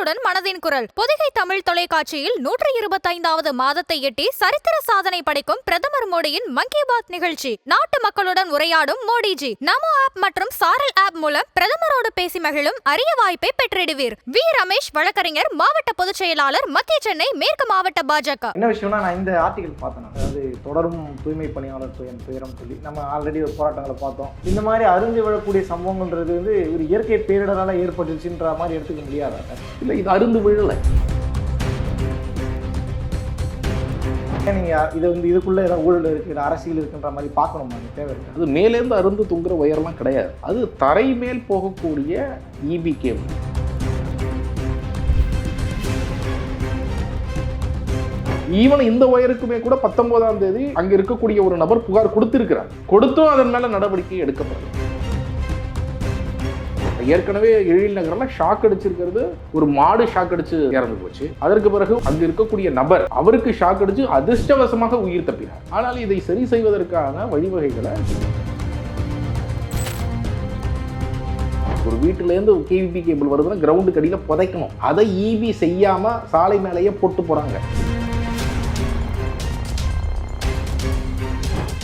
உங்களுடன் மனதின் குரல். பொதிகை தமிழ் தொலைக்காட்சியில் நூற்றி இருபத்தைந்தாவது மாதத்தை எட்டி சரித்திர சாதனை படைக்கும் பிரதமர் மோடியின் மன் கி பாத் நிகழ்ச்சி. நாட்டு மக்களுடன் உரையாடும் மோடிஜி. நமோ ஆப் மற்றும் சாரல் ஆப் மூலம் பிரதமரோடு பேசி மகிழும் அரிய வாய்ப்பை பெற்றிடுவீர். வி. ரமேஷ் வழக்கறிஞர் மாவட்ட பொதுச் செயலாளர் மத்திய சென்னை மேற்கு மாவட்ட பாஜக. என்ன விஷயம்னா நான் இந்த ஆர்டிகல் பார்த்தேன். அதாவது தொடரும் தூய்மை பணியாளர் துயரம் துயரம் சொல்லி நம்ம ஆல்ரெடி ஒரு போராட்டங்களை பார்த்தோம். இந்த மாதிரி அருந்து விழக்கூடிய சம்பவங்கள்ன்றது வந்து ஒரு இயற்கை பேரிடரால ஏற்பட்டுச்சுன்ற மாதிரி எடுத்துக்க முடியாதா? இல்லை இது அருந்து விழலை. ஏன் நீங்க இதை வந்து இதுக்குள்ள ஏதாவது ஊழல் இருக்கு இல்லை அரசியல் இருக்குன்ற மாதிரி பார்க்கணுமா? அது தேவை இருக்கு? அது மேலேருந்து அருந்து தூங்குற உயரம்லாம் கிடையாது. அது தரை மேல் போகக்கூடிய இபி கேபிள் ஈவன் இந்த ஒயருக்குமே கூட பத்தொன்பதாம் தேதி அங்க இருக்கக்கூடிய ஒரு நபர் புகார் கொடுத்திருக்கிறார். கொடுத்தும் அதன் மேல நடவடிக்கை எடுக்கப்படல. ஏற்கனவே எழில் நகரில் ஷாக் அடிச்சிருக்கிறது ஒரு மாடு ஷாக் அடிச்சு இறந்து போச்சு. அதற்கு பிறகு அங்கு இருக்கக்கூடிய நபர் அவருக்கு ஷாக் அடிச்சு அதிர்ஷ்டவசமாக உயிர் தப்பினார். ஆனால் இதை சரி செய்வதற்கான வழிவகைகளை ஒரு வீட்டிலேருந்து கேவிபி கேபிள் வருதுன்னா கிரவுண்டுக்கு அடியில புதைக்கணும். அதை ஈபி செய்யாமல் சாலை மேலேயே போட்டு போகிறாங்க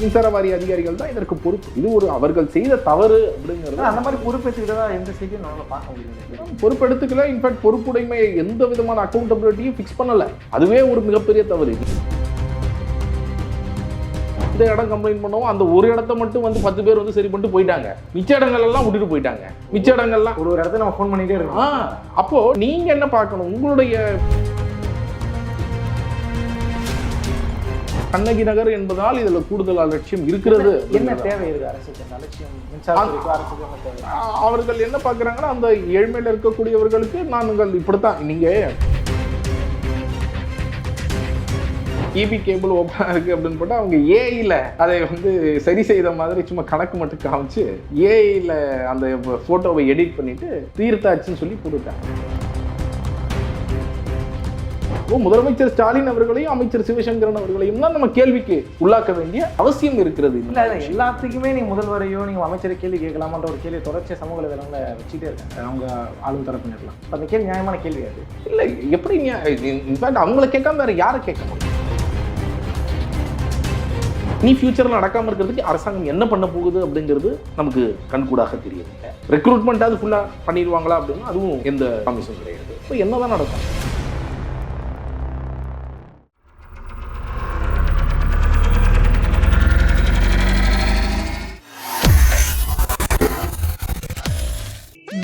மின்சார வாரிய அதிகாரிகள் தான் இதற்கு பொறுப்பு. இது ஒரு அவர்கள் செய்த தவறு அப்படிங்கிறது. அந்த மாதிரி பொறுப்பேற்றுக்கிட்டதா எந்த செய்தியும் நம்மளால பார்க்க முடியல. பொறுப்பெடுத்துக்கல. இன்ஃபேக்ட் பொறுப்புடைமையை எந்த விதமான அக்கௌண்டபிலிட்டியும் ஃபிக்ஸ் பண்ணல. அதுவே ஒரு மிகப்பெரிய தவறு இந்த இடம் கம்ப்ளைண்ட் பண்ணவும் அந்த ஒரு இடத்த மட்டும் வந்து பத்து பேர் வந்து சரி பண்ணிட்டு போயிட்டாங்க. மிச்ச இடங்கள் எல்லாம் விட்டுட்டு போயிட்டாங்க. மிச்ச இடங்கள்லாம் ஒரு ஒரு இடத்துல நம்ம ஃபோன் பண்ணிட்டே இருக்கோம். அப்போ நீங்க என்ன பார்க்கணும்? உங்களுடைய கண்ணகி நகர் என்பதால் இதுல கூடுதல் அலட்சியம் இருக்கிறது என்ன தேவை இருக்கு அரசுக்கு அலட்சியம் அவர்கள் என்ன பார்க்குறாங்கன்னா அந்த ஏழ்மையில் இருக்கக்கூடியவர்களுக்கு நாங்கள் இப்படித்தான். நீங்க இபி கேபிள் ஓப்பனாக இருக்கு அப்படின்னு போட்டால் அவங்க ஏஐல அதை வந்து சரி செய்த மாதிரி சும்மா கணக்கு மட்டும் காமிச்சு ஏஐல அந்த ஃபோட்டோவை எடிட் பண்ணிட்டு தீர்த்தாச்சுன்னு சொல்லி போட்டுட்டாங்க. ஓ முதலமைச்சர் ஸ்டாலின் அவர்களையும் அமைச்சர் சிவசங்கரன் அவர்களையும் தான் நம்ம கேள்விக்கு உள்ளாக்க வேண்டிய அவசியம் இருக்கிறது இல்ல எல்லாத்துக்குமே நீங்க முதல்வரையோ நீங்க அமைச்சரை கேள்வி கேட்கலாமான்ற ஒரு கேள்வி தொடர்ச்சியா சமூக வலைதளங்கள வச்சுட்டே இருக்காங்க அவங்க ஆளும் தரப்பினர்லாம் அப்ப அந்த கேள்வி நியாயமான கேள்வி அது. இல்லை எப்படி இன்ஃபேக்ட் அவங்கள கேட்காம வேற யாரை கேட்க முடியும்? நீ ஃபியூச்சரில் நடக்காம இருக்கிறதுக்கு அரசாங்கம் என்ன பண்ண போகுது அப்படிங்கிறது நமக்கு கண்கூடாக தெரியுது. ரெக்ரூட்மெண்ட்டாவது ஃபுல்லாக பண்ணிடுவாங்களா அப்படின்னா அதுவும் எந்த கமிஷன் கிடையாது. இப்போ என்னதான் நடக்கும்?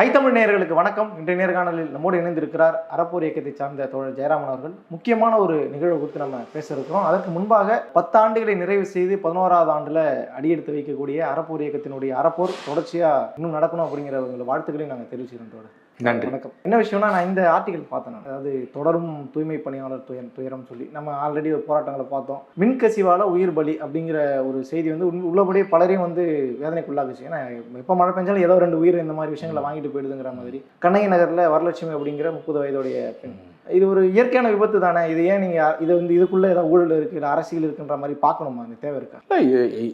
ஐத்தமிழ் நேயர்களுக்கு வணக்கம். இன்றைய நேர்காணலில் நம்மோடு இணைந்திருக்கிறார் அறப்போர் இயக்கத்தை சார்ந்த தோழர் ஜெயராமன் அவர்கள். முக்கியமான ஒரு நிகழ்வு குறித்து நம்ம பேச இருக்கிறோம் அதற்கு முன்பாக பத்து ஆண்டுகளை நிறைவு செய்து பதினோராவது ஆண்டுல அடியெடுத்து வைக்கக்கூடிய அறப்போர் இயக்கத்தினுடைய அறப்போர் தொடர்ச்சியா இன்னும் நடக்கணும் அப்படிங்கிற உங்களை வாழ்த்துக்களையும் நாங்கள் தெரிவிச்சுக்கிறோம் தோழர். நன்றி. வணக்கம். என்ன விஷயம்னா நான் இந்த ஆர்டிகல் பார்த்தேன் நான். அதாவது தொடரும் தூய்மை பணியாளர் துயர் துயரம் சொல்லி. நம்ம ஆல்ரெடி ஒரு போராட்டங்களை பார்த்தோம். மின்கசிவால உயிர் பலி அப்படிங்கிற ஒரு செய்தி வந்து உள்ளபடியே பலரையும் வந்து வேதனைக்குள்ளாக்குச்சு. ஏன்னா எப்போ மழை பெஞ்சாலும் ஏதோ ரெண்டு உயிர் இந்த மாதிரி விஷயங்களை வாங்கிட்டு போயிடுதுங்கிற மாதிரி. கண்ணகி நகரில் வரலட்சுமி அப்படிங்கிற முப்பது வயதுடைய பெண். இது ஒரு இயற்கையான விபத்து தானே? இது ஏன் நீங்க இது வந்து இதுக்குள்ள ஏதாவது ஊழல் இருக்கு இல்லை அரசியல் இருக்குன்ற மாதிரி பார்க்கணுமா? அந்த தேவை இருக்கா?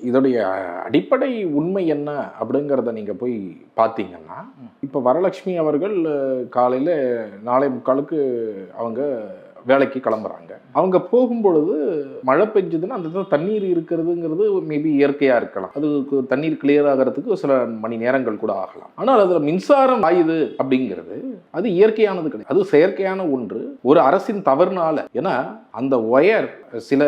இதோடைய அடிப்படை உண்மை என்ன அப்படிங்கிறத நீங்க போய் பார்த்தீங்கன்னா இப்போ வரலட்சுமி அவர்கள் காலையில் நாளை முக்காலுக்கு அவங்க வேலைக்கு கிளம்புறாங்க. அவங்க போகும்பொழுது மழை பெஞ்சதுன்னா அந்த இடத்துல தண்ணீர் இருக்கிறதுங்கிறது மேபி இயற்கையாக இருக்கலாம். அதுக்கு தண்ணீர் கிளியர் ஆகிறதுக்கு சில மணி நேரங்கள் கூட ஆகலாம். ஆனால் அதில் மின்சாரம் ஆயுது அப்படிங்கிறது அது இயற்கையானது கிடையாது. அது செயற்கையான ஒன்று. ஒரு அரசின் தவறுனால ஏன்னா அந்த ஒயர் சில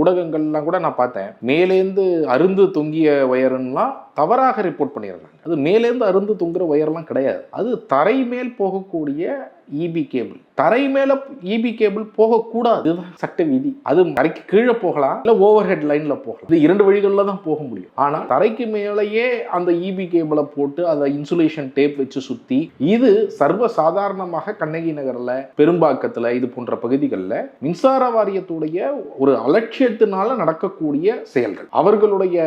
ஊடகங்கள்லாம் கூட நான் பார்த்தேன். மேலேந்து அருந்து தொங்கிய ஒயர்லாம் தவறாக ரிப்போர்ட் பண்ணிடுறாங்க. அது மேலேருந்து அருந்து தொங்குற ஒயர்லாம் கிடையாது. அது தரை மேல் போகக்கூடிய இபி கேபிள் தரை மேல இபி கேபிள் போகக்கூடாது. சட்ட விதி. அது தரைக்கு கீழே போகலாம் இல்ல ஓவர் ஹெட் லைன்ல போகலாம். இது இரண்டு வழிகளில் தான் போக முடியும். ஆனா தரைக்கு மேலேயே அந்த இபி கேபிளை போட்டு அதை இன்சுலேஷன் டேப் வச்சு சுத்தி இது சர்வ சாதாரணமாக கண்ணகி நகர்ல பெரும்பாக்கத்துல இது போன்ற பகுதிகளில் மின்சார வாரியத்துடைய ஒரு அலட்சியத்தினால நடக்கக்கூடிய செயல்கள். அவர்களுடைய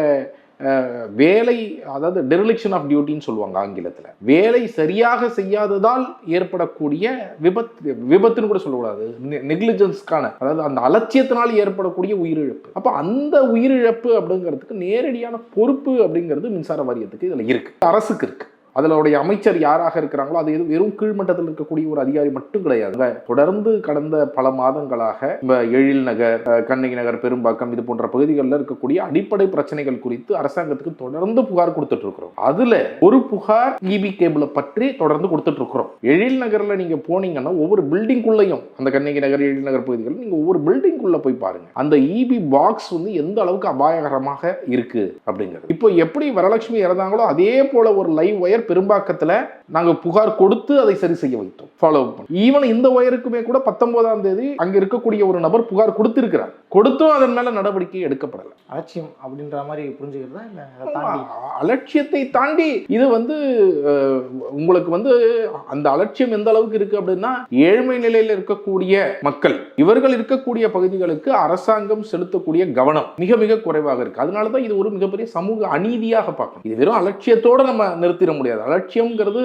வேலை அதாவது டெரிலிக்ஷன் ஆஃப் டியூட்டின்னு சொல்லுவாங்க ஆங்கிலத்தில். வேலை சரியாக செய்யாததால் ஏற்படக்கூடிய விபத்து விபத்துன்னு கூட சொல்லக்கூடாது. நெக்லிஜென்ஸ்க்கான அதாவது அந்த அலட்சியத்தினால் ஏற்படக்கூடிய உயிரிழப்பு. அப்போ அந்த உயிரிழப்பு அப்படிங்கிறதுக்கு நேரடியான பொறுப்பு அப்படிங்கிறது மின்சார வாரியத்துக்கு இதில் இருக்குது அரசுக்கு இருக்குது அதனுடைய அமைச்சர் யாராக இருக்கிறாங்களோ அது எதுவும் வெறும் கீழ்மட்டத்தில் இருக்கக்கூடிய ஒரு அதிகாரி மட்டும் கிடையாது. தொடர்ந்து கடந்த பல மாதங்களாக இந்த எழில் நகர் கண்ணகி நகர் பெரும்பாக்கம் இது போன்ற பகுதிகளில் இருக்கக்கூடிய அடிப்படை பிரச்சனைகள் குறித்து அரசாங்கத்துக்கு தொடர்ந்து புகார் கொடுத்துட்டு இருக்கிறோம் அதுல ஒரு புகார் இபி கேபிளை பற்றி தொடர்ந்து கொடுத்துட்டு இருக்கிறோம் எழில் நகர்ல நீங்க போனீங்கன்னா ஒவ்வொரு பில்டிங்குள்ளேயும் அந்த கண்ணகி நகர் எழில் நகர் பகுதிகளில் நீங்க ஒவ்வொரு பில்டிங்குள்ள போய் பாருங்க. அந்த இபி பாக்ஸ் வந்து எந்த அளவுக்கு அபாயகரமாக இருக்கு அப்படிங்கிறது. இப்போ எப்படி வரலட்சுமி இறந்தாங்களோ அதே போல ஒரு லைவ் ஒயர் பெரும்பாக்கத்துல நாங்க புகார் கொடுத்து அதை சரி செய்ய வைத்தோம். ஃபாலோ பண்ணி ஈவன் இந்த ஒயருக்குமே கூட பத்தொன்பதாம் தேதி அங்க இருக்கக்கூடிய ஒரு நபர் புகார் கொடுத்திருக்கிறார். கொடுத்தும் அதன் மேல நடவடிக்கை எடுக்கப்படல. அலட்சியம் அப்படின்ற மாதிரி புரிஞ்சுக்கிறதா இல்லை? அலட்சியத்தை தாண்டி இது வந்து உங்களுக்கு வந்து அந்த அலட்சியம் எந்த அளவுக்கு இருக்கு அப்படின்னா ஏழ்மை நிலையில் இருக்கக்கூடிய மக்கள் இவர்கள் இருக்கக்கூடிய பகுதிகளுக்கு அரசாங்கம் செலுத்தக்கூடிய கவனம் மிக மிக குறைவாக இருக்கு. அதனால தான் இது ஒரு மிகப்பெரிய சமூக அநீதியாக பார்க்கணும். இது வெறும் அலட்சியத்தோட நம்ம நிறுத்திட முடியாது. அலட்சியம்ங்கிறது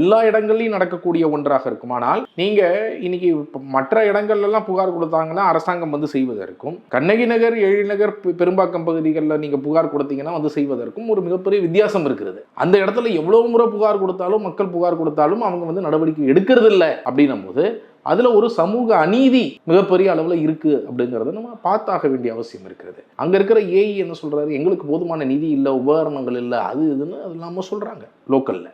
எல்லா இடங்கள்லையும் நடக்கக்கூடிய ஒன்றாக இருக்கும். ஆனால் நீங்க இன்னைக்கு மற்ற இடங்கள்லாம் புகார் கொடுத்தாங்கன்னா அரசாங்கம் வந்து செய்வதற்கும் கண்ணகி நகர் எழிநகர் பெரும்பாக்கம் பகுதிகளில் நீங்க புகார் கொடுத்தீங்கன்னா வந்து செய்வதற்கும் ஒரு மிகப்பெரிய வித்தியாசம் இருக்கிறது. அந்த இடத்துல எவ்வளவு முறை புகார் கொடுத்தாலும் மக்கள் புகார் கொடுத்தாலும் அவங்க வந்து நடவடிக்கை எடுக்கிறது இல்லை அப்படின்னும் போது அதுல ஒரு சமூக அநீதி மிகப்பெரிய அளவில் இருக்கு அப்படிங்கிறத நம்ம பார்த்தாக வேண்டிய அவசியம் இருக்கிறது. அங்க இருக்கிற ஏஇ என்ன சொல்றாரு? எங்களுக்கு போதுமான நிதி இல்லை உபகரணங்கள் இல்லை அது இதுன்னு அது இல்லாமல் சொல்றாங்க லோக்கல்ல.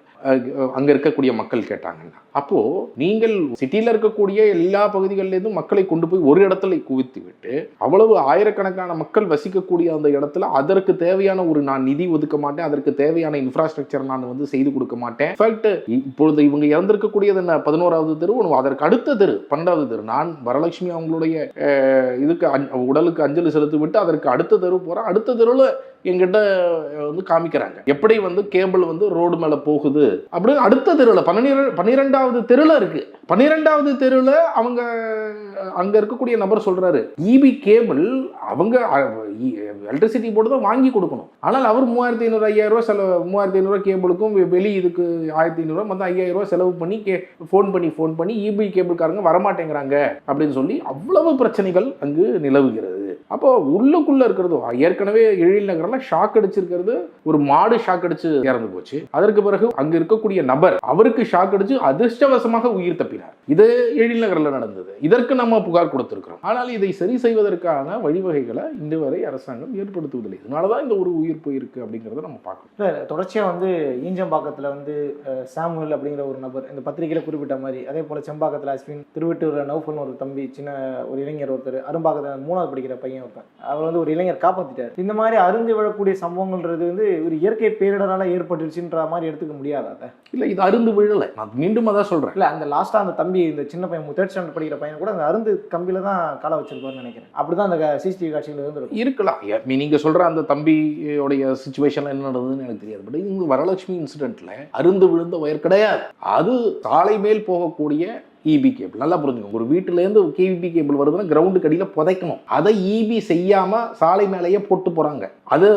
அங்கே இருக்கக்கூடிய மக்கள் கேட்டாங்கன்னா அப்போது நீங்கள் சிட்டியில் இருக்கக்கூடிய எல்லா பகுதிகளிலேருந்தும் மக்களை கொண்டு போய் ஒரு இடத்துல குவித்து விட்டு அவ்வளவு ஆயிரக்கணக்கான மக்கள் வசிக்கக்கூடிய அந்த இடத்துல அதற்கு தேவையான ஒரு நான் நிதி ஒதுக்க மாட்டேன் அதற்கு தேவையான இன்ஃப்ராஸ்ட்ரக்சர் நான் வந்து செய்து கொடுக்க மாட்டேன். இன்ஃபேக்ட் இப்பொழுது இவங்க இறந்திருக்கக்கூடியது என்ன? பதினோராவது தெரு அதற்கு அடுத்த தெரு பன்னெண்டாவது தெரு. நான் வரலட்சுமி அவங்களுடைய இதுக்கு உடலுக்கு அஞ்சலி செலுத்தி விட்டு அதற்கு அடுத்த தெரு போகிறேன் அடுத்த தெருவில் எங்கிட்ட வந்து காமிக்கிறாங்க. எப்படி வந்து கேபிள் வந்து ரோடு மேலே போகுது? அப்படின்னு அடுத்த தெருவில் பன்னிர பன்னிரெண்டாவது தெருவில் இருக்கு. பன்னிரெண்டாவது தெருவில் அவங்க அங்க இருக்கக்கூடிய நபர் சொல்றாரு e இபி கேபிள் அவங்க எலக்ட்ரிசிட்டி போர்டு தான் வாங்கி கொடுக்கணும். ஆனால் அவர் மூவாயிரத்தி ஐநூறு ஐயாயிரம் செலவு மூவாயிரத்தி ஐநூறுரூவா கேபிளுக்கும் வெளி இதுக்கு ஆயிரத்தி ஐநூறுரூவா மொத்தம் ஐயாயிரம் ரூபாய் செலவு பண்ணி கே ஃபோன் பண்ணி ஃபோன் பண்ணி இபி கேபிள்காரங்க வரமாட்டேங்கிறாங்க. அப்படின்னு சொல்லி அவ்வளவு பிரச்சனைகள் அங்கு நிலவுகிறது. அப்போ உள்ளுக்குள்ள இருக்கிறது ஏற்கனவே எழில் நகரில் ஷாக் அடிச்சிருக்கிறது ஒரு மாடு ஷாக் அடிச்சு இறந்து போச்சு. அதற்கு பிறகு அங்க இருக்கக்கூடிய நபர் அவருக்கு ஷாக் அடிச்சு அதிர்ஷ்டவசமாக உயிர் தப்பினார். இது எழில் நகரில் நடந்தது. இதற்கு நம்ம புகார் கொடுத்திருக்கிறோம். ஆனால் இதை சரி செய்வதற்கான வழிவகைகளை இன்று வரை அரசாங்கம் ஏற்படுத்துவதில்லை. இதனாலதான் இந்த ஒரு உயிர் போயிருக்கு அப்படிங்கறத நம்ம பார்க்கணும். தொடர்ச்சியா தொடர்ச்சியாக வந்து ஈஞ்சம்பாக்கத்தில் வந்து சாமுவல் சாமுவேல் அப்படிங்கிற ஒரு நபர் இந்த பத்திரிகையில குறிப்பிட்ட மாதிரி அதே போல் செம்பாக்கத்தில் அஸ்வின் திருவட்டூரில் நௌஃபல்னு ஒரு தம்பி சின்ன ஒரு இளைஞர் ஒருத்தர் அரும்பாக்கத்தில் மூணாவது படிக்கிற பையன் ஒருத்தன் அவர் வந்து ஒரு இளைஞர் காப்பாற்றிட்டார் இந்த மாதிரி அருந்து விழக்கூடிய சம்பவங்கள்ன்றது வந்து ஒரு இயற்கை பேரிடரால் ஏற்பட்டுருச்சுன்ற மாதிரி எடுத்துக்க முடியாதா அதை? இல்ல இது அருந்து விழலை. நான் மீண்டும் அதான் சொல்றேன். இல்லை அந்த லாஸ்ட்டாக அந்த தம்பி இந்த சின்ன பையன் தேர்ட் ஸ்டாண்டர்ட் படிக்கிற பையன் கூட அந்த அருந்து கம்பியில் தான் காலை வச்சிருப்பாருன்னு நினைக்கிறேன். அப்படி தான் அந்த சிசிடிவி காட்சிகள் இருந்திருக்கும். இருக்கலாம். ஏ, மீ- நீங்க சொல்ற அந்த தம்பியோடைய சுச்சுவேஷன்ல என்ன நடந்ததுன்னு எனக்கு தெரியாது. பட் இந்த வரலட்சுமி இன்சிடென்ட்ல அருந்து விழுந்த ஒயர் கிடையாது. அது சாலை மேல் போகக்கூடிய இபி கேபிள் நல்லா புரிஞ்சுக்கோங்க. ஒரு வீட்டிலேருந்து கேவிபி கேபி கேபிள் வருதுன்னா கிரவுண்டுக்கு அடியில புதைக்கணும். அதை இபி செய்யாமல் சாலை மேலேயே போட்டு போகிறாங்க அது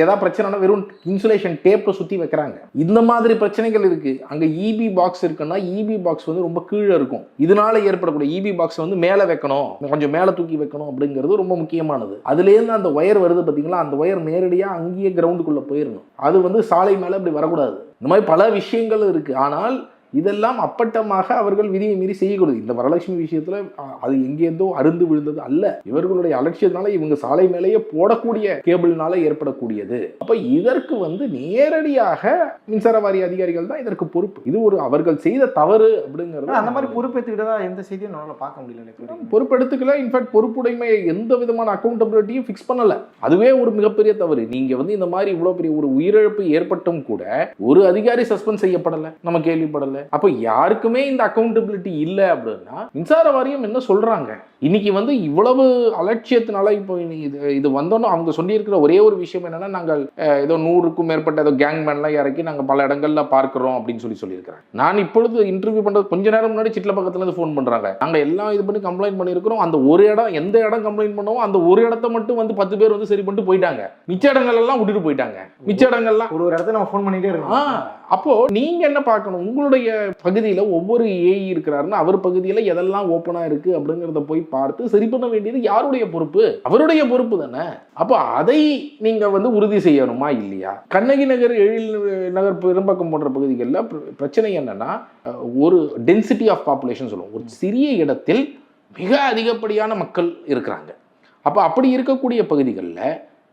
ஏதாவது பிரச்சனைனா வெறும் இன்சுலேஷன் டேப்பை சுற்றி வைக்கிறாங்க. இந்த மாதிரி பிரச்சனைகள் இருக்குது அங்கே இபி பாக்ஸ் இருக்குன்னா இபி பாக்ஸ் வந்து ரொம்ப கீழே இருக்கும். இதனால ஏற்படக்கூடிய இபி பாக்ஸ் வந்து மேலே வைக்கணும். கொஞ்சம் மேலே தூக்கி வைக்கணும் அப்படிங்கிறது ரொம்ப முக்கியமானது. அதுலேருந்து அந்த ஒயர் வருது பார்த்தீங்களா? அந்த ஒயர் நேரடியாக அங்கேயே கிரவுண்டுக்குள்ளே போயிடணும் அது வந்து சாலை மேலே அப்படி வரக்கூடாது. இந்த மாதிரி பல விஷயங்கள் இருக்குது ஆனால் இதெல்லாம் அப்பட்டமாக அவர்கள் விதியை மீறி செய்யக்கூடாது. இந்த வரலட்சுமி விஷயத்துல அது எங்கேருந்தோ அருந்து விழுந்தது அல்ல. இவர்களுடைய அலட்சியத்தினால இவங்க சாலை மேலேயே போடக்கூடிய கேபிள்னால ஏற்படக்கூடியது. அப்ப இதற்கு வந்து நேரடியாக மின்சார வாரிய அதிகாரிகள் தான் இதற்கு பொறுப்பு. இது ஒரு அவர்கள் செய்த தவறு அப்படிங்கிறது அந்த மாதிரி பொறுப்பேற்றுக்கிட்டதா எந்த செய்தியும் நம்மளால பார்க்க முடியல. பொறுப்பெடுத்துக்கல. இன்ஃபேக்ட் பொறுப்புடைமையை எந்த விதமான அக்கௌண்டபிலிட்டியும் ஃபிக்ஸ் பண்ணல. அதுவே ஒரு மிகப்பெரிய தவறு. நீங்க வந்து இந்த மாதிரி இவ்வளவு பெரிய ஒரு உயிரிழப்பு ஏற்பட்டும் கூட ஒரு அதிகாரி சஸ்பெண்ட் செய்யப்படல. நம்ம கேள்விப்படல. அப்ப யாருக்குமே இந்த அக்கௌண்டபிலிட்டி இல்ல அப்படின்னா மின்சார வாரியம் என்ன சொல்றாங்க? இன்னைக்கு வந்து இவ்வளவு அலட்சியத்தினால இப்போ இது இது வந்தோன்னு அவங்க சொல்லியிருக்கிற ஒரே ஒரு விஷயம் என்னன்னா நாங்கள் ஏதோ நூறுக்கும் மேற்பட்ட ஏதோ கேங்மேன்லாம் இறக்கி நாங்கள் பல இடங்கள்ல பார்க்கிறோம் அப்படின்னு சொல்லி சொல்லியிருக்கிறேன் நான் இப்பொழுது இன்டர்வியூ பண்றது கொஞ்ச நேரம் முன்னாடி சிட்ல பக்கத்துல இருந்து ஃபோன் பண்றாங்க. நாங்க எல்லாம் இது பண்ணி கம்ப்ளைண்ட் பண்ணியிருக்கிறோம். அந்த ஒரு இடம் எந்த இடம் கம்ப்ளைண்ட் பண்ணோமோ அந்த ஒரு இடத்த மட்டும் வந்து பத்து பேர் வந்து சரி பண்ணிட்டு போயிட்டாங்க. மிச்ச இடங்கள் எல்லாம் விட்டுட்டு போயிட்டாங்க. மிச்ச இடங்கள்லாம் ஒரு ஒரு இடத்துல நம்ம ஃபோன் பண்ணிட்டே ஆ, இருக்கோம். அப்போ நீங்க என்ன பார்க்கணும்? உங்களுடைய பகுதியில ஒவ்வொரு ஏஇ இருக்கிறாருன்னா அவர் பகுதியில எதெல்லாம் ஓப்பனா இருக்கு அப்படிங்கிறத போய் பார்த்து சரி பண்ண வேண்டியது யாருடைய பொறுப்பு? அவருடைய பொறுப்பு தானே? அப்போ அதை நீங்க வந்து உறுதி செய்யணுமா இல்லையா? கண்ணகி நகர் எழில் நகர் பெரும்பாக்கம் போன்ற பகுதிகளில் பிரச்சனை என்னன்னா ஒரு டென்சிட்டி ஆஃப் பாப்புலேஷன் சொல்லுவோம். ஒரு சிறிய இடத்தில் மிக அதிகப்படியான மக்கள் இருக்கிறாங்க. அப்போ அப்படி இருக்கக்கூடிய பகுதிகளில்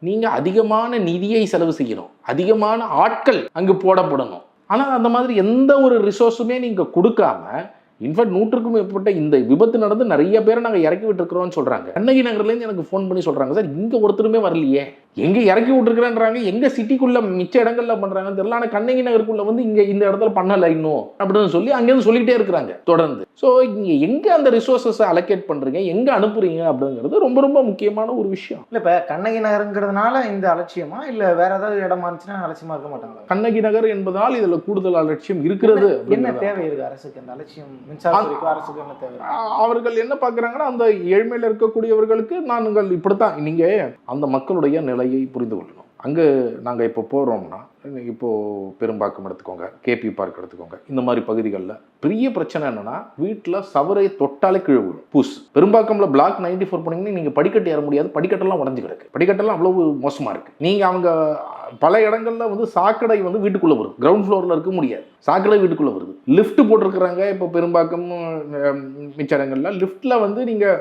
நீங்கள் அதிகமான நிதியை செலவு செய்யணும். அதிகமான ஆட்கள் அங்கு போடப்படணும். ஆனால் அந்த மாதிரி எந்த ஒரு ரிசோர்ஸுமே நீங்கள் கொடுக்காம இன்ஃபேக்ட் நூற்றுக்கும் மேற்பட்ட இந்த விபத்து நடந்து நிறைய பேரை நாங்கள் இறக்கி விட்டுருக்குறோம்னு சொல்கிறாங்க கண்ணகி நகர்லேருந்து எனக்கு ஃபோன் பண்ணி சொல்கிறாங்க சார் இங்கே ஒருத்தருமே வரலையே. எங்கே இறக்கி விட்டுருக்குறேன்றாங்க? எங்கே சிட்டிக்குள்ளே மிச்ச இடங்கள்ல பண்ணுறாங்க தெரியல. ஆனால் கண்ணகி நகருக்குள்ளே வந்து இங்கே இந்த இடத்துல பண்ணலை இன்னும் அப்படின்னு சொல்லி அங்கேருந்து சொல்லிகிட்டே இருக்கிறாங்க தொடர்ந்து. ஸோ இங்கே எங்கே அந்த ரிசோர்ஸஸை அலோகேட் பண்ணுறீங்க எங்கே அனுப்புறீங்க? அப்படிங்கிறது ரொம்ப ரொம்ப முக்கியமான ஒரு விஷயம். இல்ல இப்ப கண்ணகி நகருங்கிறதுனால இந்த அலட்சியமா? இல்ல வேற ஏதாவது இடமா இருந்துச்சுன்னா அலட்சியமா இருக்க மாட்டாங்களா? கண்ணகி நகர் என்பதால் இதுல கூடுதல் அலட்சியம் இருக்கிறது என்ன. தேவை இருக்கு அரசுக்கு? அந்த அலட்சியம் அவர்கள் என்ன பார்க்குறாங்கன்னா அந்த ஏழ்மையில் இருக்கக்கூடியவர்களுக்கு நாங்கள் இப்படித்தான். நீங்க அந்த மக்களுடைய நிலையை புரிந்து கொள்ளணும் அங்கே நாங்கள் இப்போ போகிறோம்னா இப்போது பெரும்பாக்கம் எடுத்துக்கோங்க கேபி பார்க் எடுத்துக்கோங்க இந்த மாதிரி பகுதிகளில் பெரிய பிரச்சனை என்னென்னா வீட்டில் சவரை தொட்டாலே கீழே விழும். பூஸ் பெரும்பாக்கம்ல பிளாக் நைன்டி ஃபோர் போனீங்கன்னா நீங்கள் படிக்கட்டு ஏற முடியாது படிக்கட்டெல்லாம் உடஞ்சி கிடக்கு. படிக்கட்டெல்லாம் அவ்வளவு மோசமாக இருக்கு. நீங்கள் அவங்க பல இடங்களில் வந்து சாக்கடை வந்து வீட்டுக்குள்ளே வரும் கிரவுண்ட் ஃப்ளோரில் இருக்க முடியாது. சாக்கடை வீட்டுக்குள்ளே வருது. லிஃப்ட் போட்டிருக்கிறாங்க இப்போ பெரும்பாக்கம் மிச்ச இடங்களில். லிஃப்ட்டில் வந்து நீங்கள்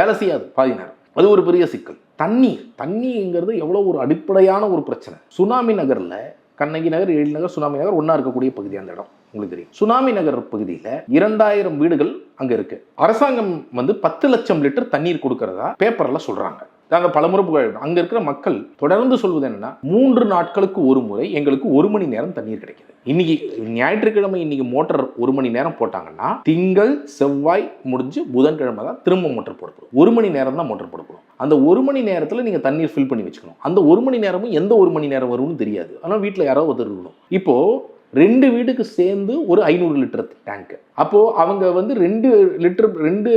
வேலை செய்யாது பாதி நேரம். அது ஒரு பெரிய சிக்கல். தண்ணி தண்ணிங்கிறது எவ்வளோ ஒரு அடிப்படையான ஒரு பிரச்சனை. சுனாமி நகரில் கண்ணகி நகர் ஏழு நகர் சுனாமி நகர் ஒன்றா இருக்கக்கூடிய பகுதி அந்த இடம். உங்களுக்கு தெரியும். சுனாமி நகர் பகுதியில் இரண்டாயிரம் வீடுகள் அங்கே இருக்கு. அரசாங்கம் வந்து பத்து லட்சம் லிட்டர் தண்ணீர் கொடுக்கறதா பேப்பரில் சொல்கிறாங்க நாங்கள் பலமுறை புகழ் அங்கே இருக்கிற மக்கள் தொடர்ந்து சொல்வது என்னன்னா மூன்று நாட்களுக்கு ஒரு முறை எங்களுக்கு ஒரு மணி நேரம் தண்ணீர் கிடைக்குது. இன்னைக்கு ஞாயிற்றுக்கிழமை இன்னைக்கு மோட்டர் ஒரு மணி நேரம் போட்டாங்கன்னா திங்கள் செவ்வாய் முடிஞ்சு புதன்கிழமை தான் திரும்ப மோட்டர் போடப்படும் ஒரு மணி நேரம் தான் மோட்டர் போடப்படும் அந்த ஒரு மணி நேரத்தில் நீங்கள் தண்ணீர் ஃபில் பண்ணி வச்சுக்கணும். அந்த ஒரு மணி நேரமும் எந்த ஒரு மணி நேரம் வரும்னு தெரியாது. ஆனால் வீட்டில் யாரோ ஒருத்தர் இருக்கணும். இப்போது ரெண்டு வீட்டுக்கு சேர்ந்து ஒரு ஐநூறு லிட்டர் டேங்க்கு அப்போது அவங்க வந்து ரெண்டு லிட்டர் ரெண்டு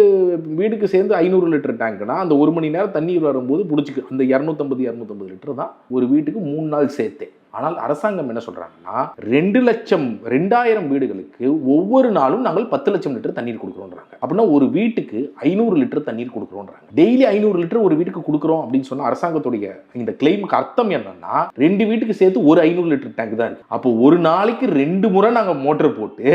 வீடுக்கு சேர்ந்து ஐநூறு லிட்டர் டேங்க்னா அந்த ஒரு மணி நேரம் தண்ணீர் வரும்போது பிடிச்சிக்கு அந்த இரநூத்தம்பது இரநூத்தம்பது லிட்டர் தான் ஒரு வீட்டுக்கு மூணு நாள் சேர்த்தே. ஆனால் அரசாங்கம் என்ன சொல்கிறாங்கன்னா ரெண்டு லட்சம் ரெண்டாயிரம் வீடுகளுக்கு ஒவ்வொரு நாளும் நாங்கள் பத்து லட்சம் லிட்டர் தண்ணீர் கொடுக்குறோன்றாங்க. அப்படின்னா ஒரு வீட்டுக்கு ஐநூறு லிட்டர் தண்ணீர் கொடுக்குறோன்றாங்க. டெய்லி ஐநூறு லிட்டர் ஒரு வீட்டுக்கு கொடுக்குறோம் அப்படின்னு சொன்னால் அரசாங்கத்துடைய இந்த கிளைமுக்கு அர்த்தம் என்னன்னா ரெண்டு வீட்டுக்கு சேர்த்து ஒரு ஐநூறு லிட்டர் டேங்க் தான் இருக்கு. அப்போ ஒரு நாளைக்கு ரெண்டு முறை நாங்கள் மோட்டர் போட்டு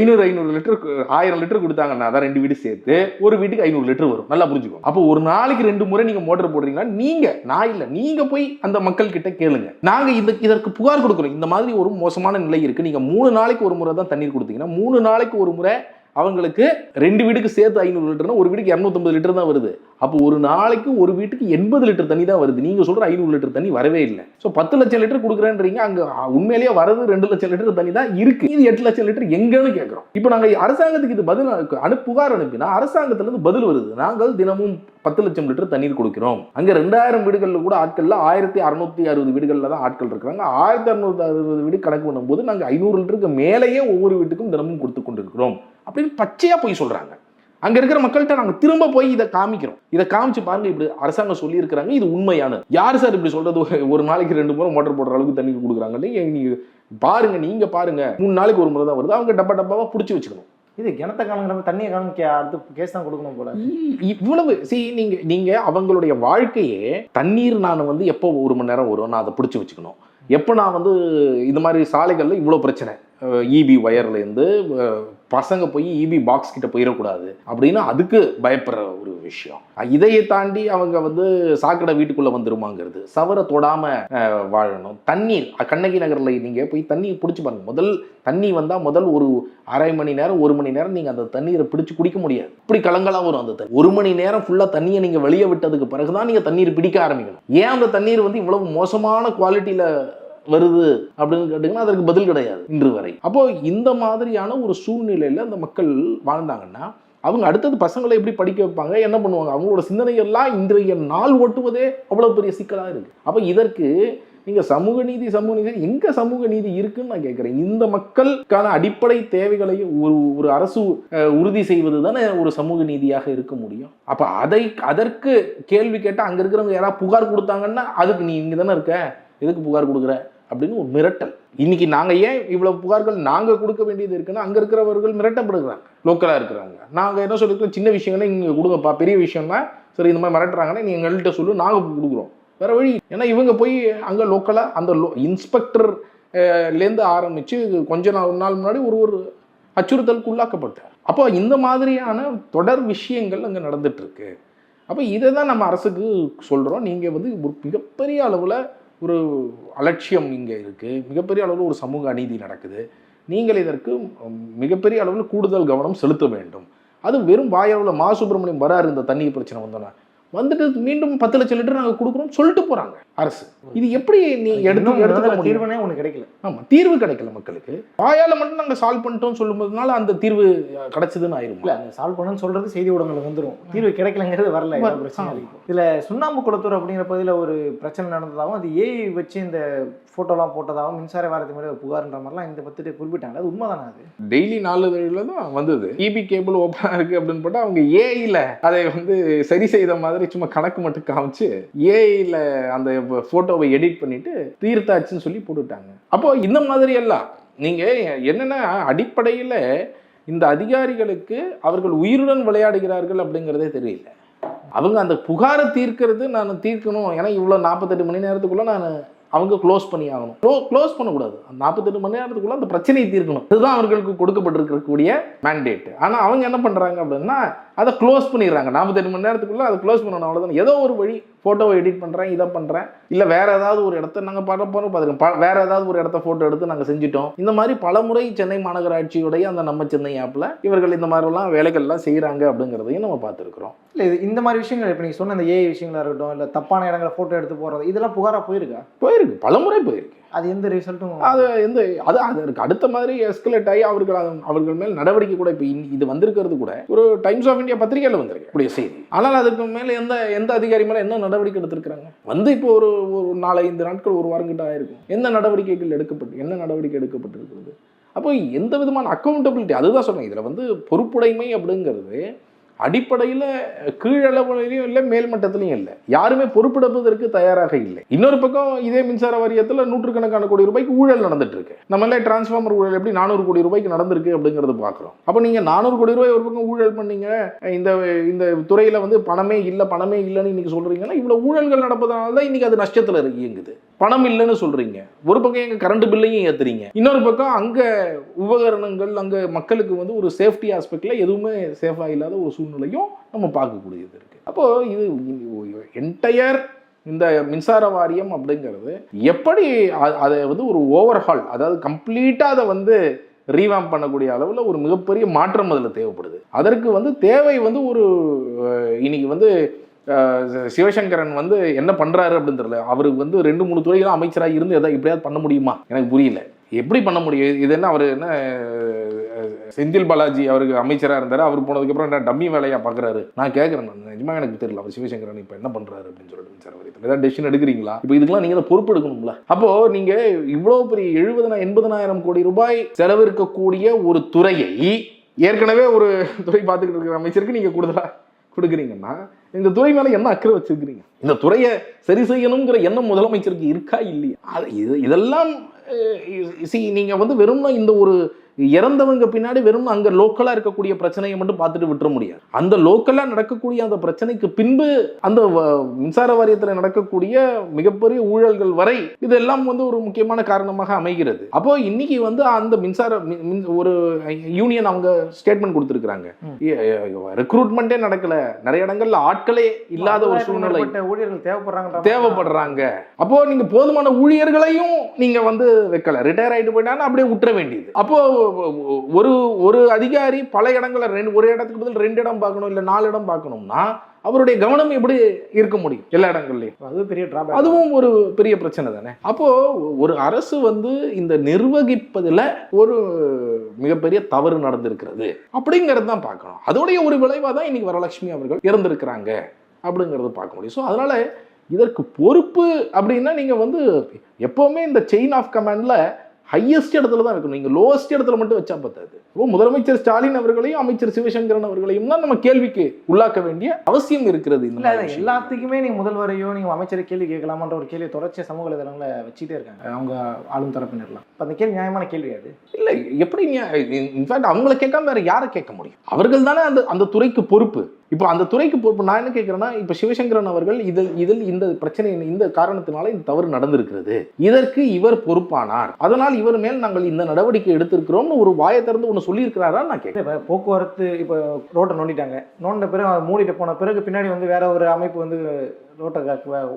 ஐநூறு ஐநூறு லிட்டர் ஆயிரம் லிட்டர் கொடுத்தாங்கன்னா அதான் ரெண்டு வீடு சேர்த்து ஒரு வீட்டுக்கு ஐநூறு லிட்டர் வரும். நல்லா புரிஞ்சுக்கோ. அப்போ ஒரு நாளைக்கு ரெண்டு முறை நீங்கள் மோட்டர் போடுறீங்கன்னா நீங்கள் நான் இல்லை நீங்கள் போய் அந்த மக்கள் கிட்ட கேளுங்க. நாங்கள் இந்த இதற்கு புகார் கொடுக்குறோம் இந்த மாதிரி ஒரு மோசமான நிலை இருக்கு. நீங்க மூணு நாளைக்கு ஒரு முறை தான் தண்ணீர் கொடுத்தீங்கன்னா மூணு நாளைக்கு ஒரு முறை அவங்களுக்கு ரெண்டு வீட்டுக்கு சேர்த்து ஐநூறு லிட்டர்னா ஒரு வீட்டுக்கு இரநூத்தம்பது லிட்டர் தான் வருது. அப்போ ஒரு நாளைக்கு ஒரு வீட்டுக்கு எண்பது லிட்டர் தண்ணி தான் வருது. நீங்கள் சொல்கிற ஐநூறு லிட்டர் தண்ணி வரவே இல்லை. ஸோ பத்து லட்சம் லிட்டர் கொடுக்குறேன்றீங்க. அங்கே உண்மையிலேயே வரது ரெண்டு லட்சம் லிட்டர் தண்ணி தான் இருக்கு. இது எட்டு லட்சம் லிட்டர் எங்கன்னு கேட்குறோம் இப்போ நாங்கள் அரசாங்கத்துக்கு இது பதில் அனுப்பு- அனு புகார் அனுப்பினா அரசாங்கத்திலேருந்து பதில் வருது. நாங்கள் தினமும் பத்து லட்சம் லிட்டர் தண்ணீர் கொடுக்கிறோம். அங்கே ரெண்டாயிரம் வீடுகளில் கூட ஆட்கள்ல ஆயிரத்தி அறுநூத்தி அறுபது வீடுகளில் தான் ஆட்கள் இருக்கிறாங்க ஆயிரத்தி அறுநூத்தி அறுபது வீடு கணக்கு பண்ணும்போது நாங்கள் ஐநூறு லிட்டருக்கு மேலேயே ஒவ்வொரு வீட்டுக்கும் தினமும் கொடுத்து கொண்டிருக்கிறோம். அப்படின்னு பச்சையா போய் சொல்றாங்க. அங்க இருக்கிற மக்கள்கிட்ட நாங்க திரும்ப போய் இதை காமிக்கிறோம். இதை காமிச்சு பாருங்க இப்படி அரசாங்கம் சொல்லி இருக்கிறாங்க இது உண்மையான யார் சார் இப்படி சொல்றது? ஒரு- நாளைக்கு ரெண்டு முறை மோட்டர் போடுற அளவுக்கு தண்ணி கொடுக்குறாங்கன்னு நீங்க பாருங்க நீங்க பாருங்க. மூணு நாளைக்கு ஒரு முறை தான் வருது. அவங்க டப்பா டப்பாவா பிடிச்சி வச்சுக்கணும். இது கிணத்த காணுங்கிற தண்ணியை காணும் அடுத்து கேஸ் தான் கொடுக்கணும் போல. இவ்வளவு. சி நீங்க நீங்க அவங்களுடைய வாழ்க்கையே தண்ணீர் நான் வந்து எப்போ ஒரு மணி நேரம் வரும் நான் அதை பிடிச்சி வச்சுக்கணும். எப்போ நான் வந்து இந்த மாதிரி சாலைகள்ல இவ்வளோ பிரச்சனை? இபி ஒயர்லேருந்து பசங்க போய் இபி பாக்ஸ் கிட்ட போயிடக்கூடாது அப்படின்னு அதுக்கு பயப்படுற ஒரு விஷயம். இதையை தாண்டி அவங்க வந்து சாக்கடை வீட்டுக்குள்ள வந்துருமாங்கிறது. சவரை தொடாம வாழணும். தண்ணீர் கண்ணகி நகர்ல நீங்க போய் தண்ணி பிடிச்சி பாருங்க. முதல் தண்ணி வந்தா முதல் ஒரு அரை மணி நேரம் ஒரு மணி நேரம் நீங்க அந்த தண்ணீரை பிடிச்சு குடிக்க முடியாது. இப்படி கலங்கலாக வரும் அந்த தண்ணி. ஒரு மணி நேரம் ஃபுல்லா தண்ணியை நீங்க வெளியே விட்டதுக்கு பிறகுதான் நீங்க தண்ணீர் பிடிக்க ஆரம்பிக்கணும். ஏன் அந்த தண்ணீர் வந்து இவ்வளவு மோசமான குவாலிட்டியில வருது அப்படின்னு கேட்டிங்கன்னா அதற்கு பதில் கிடையாது இன்று வரை. அப்போ இந்த மாதிரியான ஒரு சூழ்நிலையில் அந்த மக்கள் வாழ்ந்தாங்கன்னா அவங்க அடுத்தது பசங்களை எப்படி படிக்க வைப்பாங்க என்ன பண்ணுவாங்க அவங்களோட சிந்தனையெல்லாம் இன்றைய நாள் ஓட்டுவதே அவ்வளோ பெரிய சிக்கலாக இருக்குது அப்போ இதற்கு நீங்கள் சமூக நீதி சமூக நீதி எங்கே சமூக நீதி இருக்குன்னு நான் கேட்குறேன். இந்த மக்களுக்கான அடிப்படை தேவைகளை ஒரு ஒரு அரசு உறுதி செய்வது தானே ஒரு சமூக நீதியாக இருக்க முடியும். அப்போ அதை அதற்கு கேள்வி கேட்டால் அங்கே இருக்கிறவங்க யாராவது புகார் கொடுத்தாங்கன்னா அதுக்கு நீ இங்கே தானே இருக்க? எதுக்கு புகார் கொடுக்குற? அப்படின்னு ஒரு மிரட்டல். இன்னைக்கு நாங்கள் ஏன் இவ்வளோ புகார்கள் நாங்கள் கொடுக்க வேண்டியது இருக்குன்னா அங்கே இருக்கிறவர்கள் மிரட்டப்படுகிறாங்க. லோக்கலாக இருக்கிறாங்க நாங்கள் என்ன சொல்லிருக்கோம் சின்ன விஷயங்களை இங்கே கொடுங்கப்பா. பெரிய விஷயம்னா சரி இந்த மாதிரி மிரட்டுறாங்கன்னா நீங்கள் எங்கள்கிட்ட சொல்லு நாங்கள் கொடுக்குறோம். வேற வழி ஏன்னா இவங்க போய் அங்கே லோக்கலாக அந்த இன்ஸ்பெக்டர் லேருந்து ஆரம்பித்து கொஞ்ச நாள் நாள் முன்னாடி ஒரு ஒரு அச்சுறுத்தலுக்கு உள்ளாக்கப்பட்டார் அப்போ இந்த மாதிரியான தொடர் விஷயங்கள் அங்கே நடந்துட்டுருக்கு அப்போ இதை தான் நம்ம அரசுக்கு சொல்கிறோம் நீங்கள் வந்து ஒரு மிகப்பெரிய அளவில் ஒரு அலட்சியம் இங்கே இருக்குது மிகப்பெரிய அளவில் ஒரு சமூக அநீதி நடக்குது. நீங்கள் இதற்கு மிகப்பெரிய அளவில் கூடுதல் கவனம் செலுத்த வேண்டும். அது வெறும் வாயளவில் மா சுப்பிரமணியம் வராரு இந்த தண்ணி பிரச்சனை வந்தோன்னே வந்துட்டு மீண்டும் பத்து லட்சம் லிட்டர் நாங்கள் கொடுக்குறோம் சொல்லிட்டு போகிறாங்க அரசு. இது எப்படி நீ எடுத்து எடுத்துக்க தீர்வனே ஒண்ணு கிடைக்கல. ஆமா தீர்வு கிடைக்கல மக்களுக்கு. வாயால மட்டும் நாங்க சால்வ் பண்ணிட்டோம் சொல்லும்போதுனால அந்த தீர்வு கிடைச்சதுன்னு ஆயிருமா? இல்ல அந்த சால்வ் பண்ணணும்னு சொல்றது செய்தி ஊடகங்களுக்கு வந்துரும். தீர்வு கிடைக்கலங்கிறது வரல பிரச்சனை. இதுல சுண்ணாம்பு குளத்தூர் அப்படிங்கிற பகுதியில் ஒரு பிரச்சனை நடந்ததாகவும் அது ஏஐ வச்சு இந்த ஃபோட்டோலாம் போட்டதாகவும் மின்சார வாரத்து மேலே புகார்ன்ற மாதிரிலாம் இந்த பத்திரிகை குறிப்பிட்டாங்க. அது உண்மைதானே அது? டெய்லி நாளிதழில் தான் வந்தது. இபி கேபிள் ஓப்பனாக இருக்குது அப்படின்னு போட்டால் அவங்க ஏஐயில் அதை வந்து சரி செய்த மாதிரி சும்மா கணக்கு மட்டும் காமிச்சு ஏஐயில் அந்த ஃபோட்டோவை எடிட் பண்ணிவிட்டு தீர்த்தாச்சுன்னு சொல்லி போட்டுட்டாங்க. அப்போது இந்த மாதிரி எல்லாம் நீங்கள் என்னென்னா அடிப்படையில் இந்த அதிகாரிகளுக்கு அவர்கள் உயிருடன் விளையாடுகிறார்கள் அப்படிங்கிறதே தெரியல. அவங்க அந்த புகாரை தீர்க்கிறது நான் தீர்க்கணும். ஏன்னா இவ்வளோ நாற்பத்தெட்டு மணி நேரத்துக்குள்ளே நான் அவங்க க்ளோஸ் பண்ணி ஆகணும். க்ளோ க்ளோஸ் பண்ணக்கூடாது. அந்த நாற்பத்தெட்டு மணி நேரத்துக்குள்ள அந்த பிரச்சனையை தீர்க்கணும். இதுதான் அவர்களுக்கு கொடுக்கப்பட்டிருக்கக்கூடிய மேண்டேட் ஆனால் அவங்க என்ன பண்ணுறாங்க அப்படின்னா அதை க்ளோஸ் பண்ணிடுறாங்க. நாற்பத்தெட்டு மணி நேரத்துக்குள்ள அதை க்ளோஸ் பண்ணணும் அவ்வளோதான் ஏதோ ஒரு வழி ஃபோட்டோவை எடிட் பண்ணுறேன் இதை பண்ணுறேன் இல்லை வேற ஏதாவது ஒரு இடத்த நாங்கள் பட போகிறோம் பார்த்துருக்கோம் வேற ஏதாவது ஒரு இடத்த ஃபோட்டோ எடுத்து நாங்கள் செஞ்சுட்டோம். இந்த மாதிரி பலமுறை சென்னை மாநகராட்சியுடைய அந்த நம்ம சென்னை ஆப்பில் இவர்கள் இந்த மாதிரிலாம் வேலைகள்லாம் செய்கிறாங்க அப்படிங்கிறதையும் நம்ம பார்த்துருக்குறோம். இல்ல இது இந்த மாதிரி விஷயங்கள் இப்போ நீங்க சொன்ன இந்த ஏஐ விஷயங்களா இருக்கட்டும் இல்ல தப்பான இடங்களை போட்டோ எடுத்து போறது இதெல்லாம் புகாரா போயிருக்கா? போயிருக்கு பலமுறை போயிருக்கு. அது எந்த ரிசல்ட்டும் அது எந்த அது அதற்கு அடுத்த மாதிரி எஸ்கலேட் ஆகி அவர்கள் அவர்கள் மேல் நடவடிக்கை கூட இப்போ இது வந்திருக்கிறது கூட ஒரு டைம்ஸ் ஆஃப் இந்தியா பத்திரிகையில் வந்திருக்கு இப்படிய செய்தி. ஆனால் அதுக்கு மேலே எந்த எந்த அதிகாரி மேலே என்ன நடவடிக்கை எடுத்திருக்கிறாங்க? வந்து இப்போ ஒரு ஒரு நாலு ஐந்து நாட்கள் ஒரு வாரம் கிட்ட ஆயிருக்கும். எந்த நடவடிக்கைகள் எடுக்கப்பட்டு என்ன நடவடிக்கை எடுக்கப்பட்டிருக்கிறது? அப்போ எந்த விதமான அக்கௌண்டபிலிட்டி அதுதான் சொன்னேன் இதில் வந்து பொறுப்புடைமை அப்படிங்கிறது அடிப்படையில் கீழளவுலையும் இல்லை மேல்மட்டத்திலையும் இல்லை. யாருமே பொறுப்பெடுப்பதற்கு தயாராக இல்லை. இன்னொரு பக்கம் இதே மின்சார வாரியத்தில் நூற்றுக்கணக்கான கோடி ரூபாய்க்கு ஊழல் நடந்துட்டு இருக்கு. நம்மளே டிரான்ஸ்ஃபார்மர் ஊழல் எப்படி நானூறு கோடி ரூபாய்க்கு நடந்திருக்கு அப்படிங்கிறது பார்க்குறோம் அப்போ நீங்கள் நானூறு கோடி ரூபாய் ஒரு பக்கம் ஊழல் பண்ணீங்க இந்த இந்த துறையில் வந்து பணமே இல்லை பணமே இல்லைன்னு இன்னைக்கு சொல்கிறீங்கன்னா இவ்வளோ ஊழல்கள் நடப்பதனால தான் இன்னைக்கு அது நஷ்டத்தில் இருக்கு இயங்குது. பணம் இல்லைன்னு சொல்கிறீங்க ஒரு பக்கம் எங்கள் கரண்ட் பில்லையும் ஏற்றுறீங்க இன்னொரு பக்கம் அங்கே உபகரணங்கள் அங்கே மக்களுக்கு வந்து ஒரு சேஃப்டி ஆஸ்பெக்டில் எதுவுமே சேஃபாக இல்லாத ஒரு சூழ்நிலையும் நம்ம பார்க்கக்கூடியது இருக்குது அப்போது இது என்டையர் இந்த மின்சார வாரியம் அப்படிங்கிறது எப்படி அதை வந்து ஒரு ஓவர்ஹால் அதாவது கம்ப்ளீட்டாக அதை வந்து ரீவாம் பண்ணக்கூடிய அளவில் ஒரு மிகப்பெரிய மாற்றம் அதில் தேவைப்படுது. அதற்கு வந்து தேவை வந்து ஒரு இன்னைக்கு வந்து சிவசங்கரன் வந்து என்ன பண்ணுறாரு அப்படின்னு தெரியல. அவருக்கு வந்து ரெண்டு மூணு துறைகளும் அமைச்சராக இருந்து எதாவது எப்படியாவது பண்ண முடியுமா? எனக்கு புரியல. எப்படி பண்ண முடியும்? இது என்ன அவர் என்ன செந்தில் பாலாஜி அவருக்கு அமைச்சராக இருந்தார். அவர் போனதுக்கப்புறம் என்ன டம்மி வேலையாக பார்க்குறாரு நான் கேட்குறேன் நான் நிஜமாக எனக்கு தெரியல. அவர் சிவசங்கரன் இப்போ என்ன பண்ணுறாரு அப்படின்னு சொல்லிட்டு சார் வாரியத்தில் ஏதாவது டெசிஷன் எடுக்கிறீங்களா? இப்போ இதுக்கெல்லாம் நீங்கள் பொறுப்பு எடுக்கணும்ல அப்போது நீங்கள் இவ்வளோ பெரிய எழுபதனா எண்பதனாயிரம் கோடி ரூபாய் செலவிருக்கக்கூடிய ஒரு துறையை ஏற்கனவே ஒரு துறை பார்த்துக்கிட்டு இருக்கிற அமைச்சருக்கு நீங்கள் கூடுதலாக கொடுக்குறீங்கன்னா இந்த துறை மேலே என்ன அக்கறை வச்சிருக்கிறீங்க? இந்த துறையை சரி செய்யணுங்கிற எண்ணம் முதலமைச்சருக்கு இருக்கா இல்லையா? அது இது இதெல்லாம் நீங்க நீங்கள் வந்து வெறும் இந்த ஒரு இறந்தவங்க பின்னாடி வெறும் அங்கே லோக்கலாக இருக்கக்கூடிய பிரச்சனையை மட்டும் பார்த்துட்டு விட்டுற முடியாது. அந்த லோக்கலாக நடக்கக்கூடிய அந்த பிரச்சனைக்கு பின்பு அந்த மின்சார வாரியத்தில் நடக்கக்கூடிய மிகப்பெரிய ஊழல்கள் வரை இதெல்லாம் வந்து ஒரு முக்கியமான காரணமாக அமைகிறது. அப்போ இன்னைக்கு வந்து அந்த மின்சார மின்- மின்- ஒரு யூனியன் அவங்க ஸ்டேட்மெண்ட் கொடுத்துருக்குறாங்க. ரெக்ரூட்மெண்ட்டே நடக்கல. நிறைய இடங்கள்ல ஆட்களே இல்லாத ஒரு சூழ்நிலை. ஊழியர்கள் தேவைப்படுறாங்க தேவைப்படுறாங்க. அப்போ நீங்க போதுமான ஊழியர்களையும் நீங்க வந்து வைக்கல. ரிட்டையர் ஆயிட்டு போயிட்டாங்கன்னா அப்படியே விட்டுற வேண்டியது. அப்போ ஒரு ஒரு அதிகாரி பல இடங்கள்ல ரெண்டு ஒரு இடத்துக்கு பதில் ரெண்டு இடம் பார்க்கணும் இல்ல நாலு இடம் பார்க்கணும்னா அவருடைய கவனம் எப்படி இருக்க முடியும் எல்லா இடங்கள்லயும்? அது பெரிய டிராபேக் அதுவும் ஒரு பெரிய பிரச்சனை தானே? அப்போ ஒரு அரசு வந்து இந்த நிர்வகிப்பதுல ஒரு மிகப்பெரிய தவறு நடந்திருக்கிறது அப்படிங்கிறது தான் பார்க்கணும். அதோடைய ஒரு விளைவாக தான் இன்னைக்கு வரலட்சுமி அவர்கள் இறந்திருக்கிறாங்க அப்படிங்கிறது பார்க்க முடியும். ஸோ அதனால இதற்கு பொறுப்பு அப்படின்னா நீங்க வந்து எப்பவுமே இந்த செயின் ஆஃப் கமாண்ட்ல ஹையஸ்ட் இடத்துல தான் வைக்கணும் நீங்க லோவஸ்ட் இடத்துல மட்டும் வச்சா பத்தாது. இப்போ முதலமைச்சர் ஸ்டாலின் அவர்களையும் அமைச்சர் சிவசங்கரன் அவர்களையும் தான் நம்ம கேள்விக்கு உள்ளாக்க வேண்டிய அவசியம் இருக்கிறது இல்ல. எல்லாத்துக்குமே நீங்க முதல்வரையோ நீங்க அமைச்சரை கேள்வி கேட்கலாமான்ற ஒரு கேள்வி தொடர்ச்சியா சமூக வலைதளங்களை வச்சுட்டே இருக்காங்க. அவங்க ஆளும் தரப்பினர்லாம். இப்ப அந்த கேள்வி நியாயமான கேள்வி அது? இல்லை எப்படி இன்ஃபேக்ட் அவங்கள கேட்காம வேற யாரை கேட்க முடியும்? அவர்கள் தானே அந்த அந்த துறைக்கு பொறுப்பு. இப்போ அந்த துறைக்கு பொறுப்பு நான் என்ன கேட்குறேன்னா இப்போ சிவசங்கரன் அவர்கள் இதில் இதில் இந்த பிரச்சனை இந்த காரணத்தினால இந்த தவறு நடந்திருக்கிறது. இதற்கு இவர் பொறுப்பானார். அதனால் இவர் மேல் நாங்கள் இந்த நடவடிக்கை எடுத்திருக்கிறோம்னு ஒரு வாயை திறந்து ஒன்று சொல்லியிருக்கிறாரா நான் கேட்குறேன். இப்போ போக்குவரத்து இப்போ ரோட்டை நோண்டிட்டாங்க. நோண்டின பிறகு அதை மூடிட்டு போன பிறகு பின்னாடி வந்து வேற ஒரு அமைப்பு வந்து ரோட்டை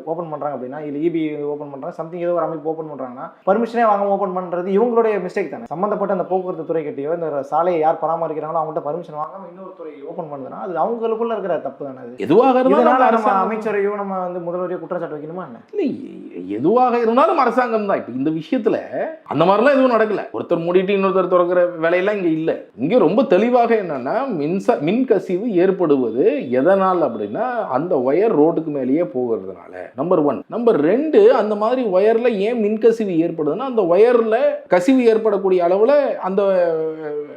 ஓப்பன் பண்றாங்க அப்படின்னா இல்லை இபி ஓப்பன் பண்றாங்க சம்திங் ஏதோ ஒரு அமைப்பு ஓப்பன் பண்றாங்கன்னா பர்மிஷனே வாங்க ஓப்பன் பண்றது இவங்களுடைய மிஸ்டேக் தானே. சம்பந்தப்பட்ட அந்த போக்குவரத்து துறை கிட்டயோ இந்த சாலையை யார் பராமரிக்கிறாங்களோ அவங்கள்ட்ட பர்மிஷன் வாங்காம இன்னொரு துறை ஓப்பன் பண்ணுதுன்னா அது அவங்களுக்குள்ள இருக்கிற தப்பு தானே அது. எதுவாக இருந்தாலும் நம்ம அமைச்சரையோ நம்ம வந்து முதல்வரையோ குற்றச்சாட்டு வைக்கணுமா என்ன? இல்லை எதுவாக இருந்தாலும் அரசாங்கம் தான். இப்போ இந்த விஷயத்துல அந்த மாதிரிலாம் எதுவும் நடக்கல. ஒருத்தர் மூடிட்டு இன்னொருத்தர் திறக்கிற வேலையெல்லாம் இங்க இல்ல. இங்க ரொம்ப தெளிவாக என்னன்னா மின்சா மின் கசிவு ஏற்படுவது எதனால் அப்படின்னா அந்த ஒயர் ரோட்டுக்கு மேலேயே போகிறதுனால நம்பர் ஒன் நம்பர் ரெண்டு அந்த மாதிரி ஒயர்ல ஏன் மின் கசிவு ஏற்படுதுன்னா அந்த ஒயர்ல கசிவு ஏற்படக்கூடிய அளவுல அந்த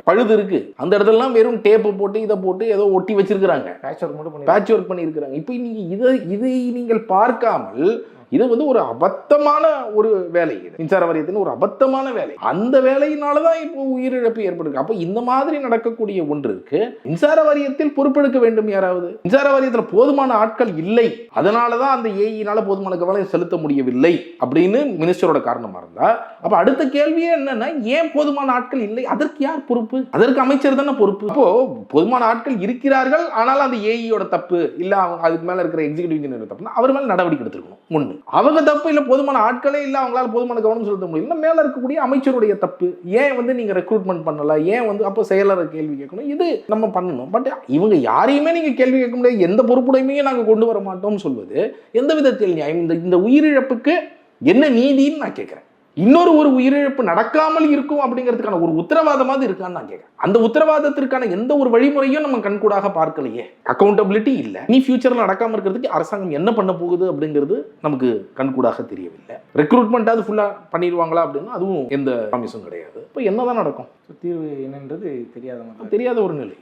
பழுது இருக்கு. அந்த இடத்துலலாம் வெறும் டேப்பு போட்டு இதை போட்டு ஏதோ ஒட்டி வச்சிருக்கிறாங்க. பேட்ச் ஒர்க் மட்டும் பண்ணி பேட்ச் ஒர்க் பண்ணியிருக்கிறாங்க. இப்போ நீங்க இதை இதை நீங்கள் பார்க்காமல் இது வந்து ஒரு அபத்தமான ஒரு வேலை இது. மின்சார வாரியத்தின் ஒரு அபத்தமான வேலை. அந்த வேலையினால தான் இப்போ உயிரிழப்பு ஏற்படுது அப்போ இந்த மாதிரி நடக்கக்கூடிய ஒன்று இருக்கு மின்சார வாரியத்தில் பொறுப்பெடுக்க வேண்டும் யாராவது? மின்சார வாரியத்தில் போதுமான ஆட்கள் இல்லை. அதனால தான் அந்த ஏஇனால போதுமான கவனம் செலுத்த முடியவில்லை அப்படின்னு மினிஸ்டரோட காரணமா இருந்தா அப்ப அடுத்த கேள்வியே என்னன்னா ஏன் போதுமான ஆட்கள் இல்லை? அதற்கு யார் பொறுப்பு? அதற்கு அமைச்சர் தானே பொறுப்பு. அப்போ போதுமான ஆட்கள் இருக்கிறார்கள் ஆனால் அந்த ஏஇயோட தப்பு இல்ல அவங்க அதுக்கு மேல இருக்கிற எக்ஸிகூட்டிவ் இன்ஜினியர் தப்புனா அவர் மேல நடவடிக்கை எடுத்துருக்கணும். ஒன்று அவங்க தப்பு இல்லை போதுமான ஆட்களே இல்லை அவங்களால போதுமான கவனம் செலுத்த முடியல. மேலே இருக்கக்கூடிய அமைச்சருடைய தப்பு. ஏன் வந்து நீங்கள் ரெக்ரூட்மெண்ட் பண்ணல? ஏன் வந்து அப்போ செயலரை கேள்வி கேட்கணும்? இது நம்ம பண்ணணும். பட் இவங்க யாரையுமே நீங்கள் கேள்வி கேட்க முடியாது. எந்த பொறுப்புடையுமே நாங்கள் கொண்டு வர மாட்டோம்னு சொல்வது எந்த விதத்தில் நியாயம்? இந்த இந்த உயிரிழப்புக்கு என்ன நீதின்னு நான் கேட்குறேன். இன்னொரு ஒரு உயிரிழப்பு நடக்காமல் இருக்கும் அப்படிங்கிறதுக்கான ஒரு உத்தரவாதமாவது இருக்கான்னு நான் கேட்கிறேன். அந்த உத்தரவாதத்திற்கான எந்த ஒரு வழிமுறையும் நம்ம கண்கூடாக பார்க்கலையே. அக்கௌண்டபிலிட்டி இல்லை. நீ ஃபியூச்சர்ல நடக்காம இருக்கிறதுக்கு அரசாங்கம் என்ன பண்ண போகுது அப்படிங்கிறது நமக்கு கண்கூடாக தெரியவில்லை. ரெக்ரூட்மெண்ட்டாவது ஃபுல்லா பண்ணிடுவாங்களா அப்படின்னா அதுவும் எந்த ப்ராமிஸும் கிடையாது. இப்போ என்னதான் நடக்கும்? தீர்வு என்னன்றது தெரியாத தெரியாத ஒரு நிலை.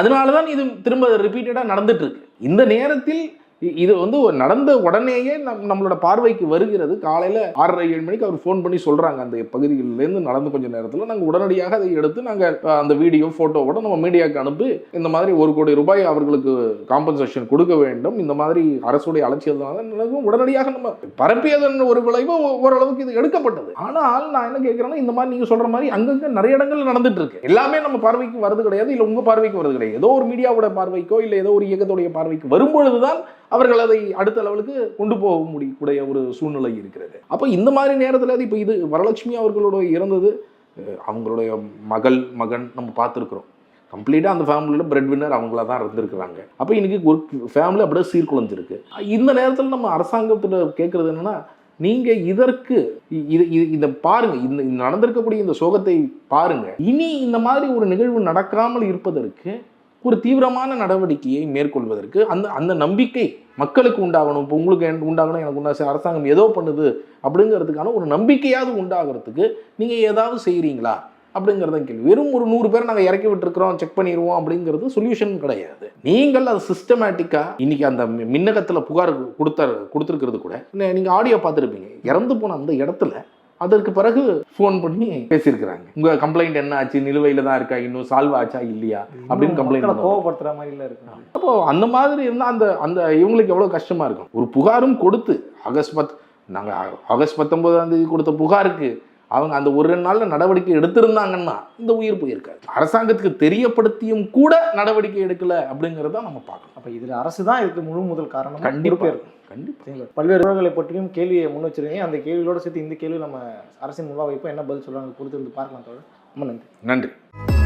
அதனால தான் இது திரும்ப ரிப்பீட்டடாக நடந்துட்டு இருக்கு. இந்த நேரத்தில் இது வந்து நடந்த உடனேயே நம் நம்மளோட பார்வைக்கு வருகிறது. காலையில் ஆறரை ஏழு மணிக்கு அவர் ஃபோன் பண்ணி சொல்கிறாங்க அந்த பகுதிகளிலேருந்து நடந்து கொஞ்சம் நேரத்தில் நாங்கள் உடனடியாக அதை எடுத்து நாங்கள் அந்த வீடியோ ஃபோட்டோவோட நம்ம மீடியாவுக்கு அனுப்பி இந்த மாதிரி ஒரு கோடி ரூபாய் அவர்களுக்கு காம்பன்சேஷன் கொடுக்க வேண்டும். இந்த மாதிரி அரசுடைய அலட்சியத்தினால உடனடியாக நம்ம பரப்பியதன் ஒரு விளைவு ஓரளவுக்கு இது எடுக்கப்பட்டது. ஆனால் நான் என்ன கேட்குறேன்னா இந்த மாதிரி நீங்கள் சொல்கிற மாதிரி அங்கங்கே நிறைய இடங்கள்ல நடந்துட்டு இருக்கு எல்லாமே நம்ம பார்வைக்கு வரது கிடையாது இல்லை உங்கள் பார்வைக்கு வரது கிடையாது. ஏதோ ஒரு மீடியாவோட பார்வைக்கோ இல்லை ஏதோ ஒரு இயக்கத்துடைய பார்வைக்கு வரும்பொழுது தான் அவர்கள் அதை அடுத்த லெவலுக்கு கொண்டு போக முடியக்கூடிய ஒரு சூழ்நிலை இருக்கிறது. அப்போ இந்த மாதிரி நேரத்தில் அது இப்போ இது வரலட்சுமி அவர்களோட இறந்தது அவங்களுடைய மகள் மகன் நம்ம பார்த்துருக்குறோம். கம்ப்ளீட்டாக அந்த ஃபேமிலியில் பிரெட் வின்னர் அவங்கள தான் இருந்திருக்கிறாங்க. அப்போ இன்றைக்கி ஒரு ஃபேமிலி அப்படியே சீர்குலைஞ்சிருக்கு. இந்த நேரத்தில் நம்ம அரசாங்கத்தில் கேட்குறது என்னென்னா நீங்கள் இதற்கு இது இது இந்த பாருங்க. இந்த இந்த நடந்திருக்கக்கூடிய இந்த சோகத்தை பாருங்க. இனி இந்த மாதிரி ஒரு நிகழ்வு நடக்காமல் இருப்பதற்கு ஒரு தீவிரமான நடவடிக்கையை மேற்கொள்வதற்கு அந்த அந்த நம்பிக்கை மக்களுக்கு உண்டாகணும். இப்போ உங்களுக்கு உண்டாகணும் எனக்கு உண்டா அரசாங்கம் ஏதோ பண்ணுது அப்படிங்கிறதுக்கான ஒரு நம்பிக்கையாவது உண்டாகிறதுக்கு நீங்கள் ஏதாவது செய்கிறீங்களா அப்படிங்கிறத கேள்வி. வெறும் ஒரு நூறு பேர் நாங்கள் இறக்கி விட்டுருக்கிறோம் செக் பண்ணிடுவோம் அப்படிங்கிறது சொல்யூஷன் கிடையாது. நீங்கள் அது சிஸ்டமேட்டிக்காக இன்னைக்கு அந்த மின்னகத்தில் புகார் கொடுத்த கொடுத்துருக்கிறது கூட நீங்கள் ஆடியோ பார்த்துருப்பீங்க. இறந்து போன அந்த இடத்துல அதற்கு பிறகு ஃபோன் பண்ணி பேசியிருக்கிறாங்க. உங்க கம்ப்ளைண்ட் என்ன ஆச்சு? நிலுவையில தான் இருக்கா? இன்னும் சால்வ் ஆச்சா? இல்லையா? அப்படின்னு கம்ப்ளைண்ட் கோவப்படுத்துற மாதிரில இருக்கு அப்போ அந்த மாதிரி இருந்தால் அந்த அந்த இவங்களுக்கு எவ்வளோ கஷ்டமா இருக்கும்? ஒரு புகாரும் கொடுத்து ஆகஸ்ட் பத் நாங்கள் ஆகஸ்ட் பத்தொன்பதாம் தேதி கொடுத்த புகாருக்கு அவங்க அந்த ஒரு ரெண்டு நாள்ல நடவடிக்கை எடுத்திருந்தாங்கன்னா இந்த உயிர் போயிருக்காது. அரசாங்கத்துக்கு தெரியப்படுத்தியும் கூட நடவடிக்கை எடுக்கல அப்படிங்கிறத நம்ம பார்க்கணும். அப்ப இதுல அரசு தான் இதுக்கு முழு முதல் காரணம் கண்டிப்பா இருக்கும். கண்டிப்பா. சரிங்களா? பல்வேறு உறவுகளை பற்றியும் கேள்வியை முன் வச்சிருக்கீங்க. அந்த கேள்வியோட சேர்த்து இந்த கேள்வி நம்ம அரசின் முன்வா வைப்போம். என்ன பதில் சொல்றாங்க கொடுத்து வந்து பார்க்கலாம் தோழர். ரொம்ப நன்றி. நன்றி.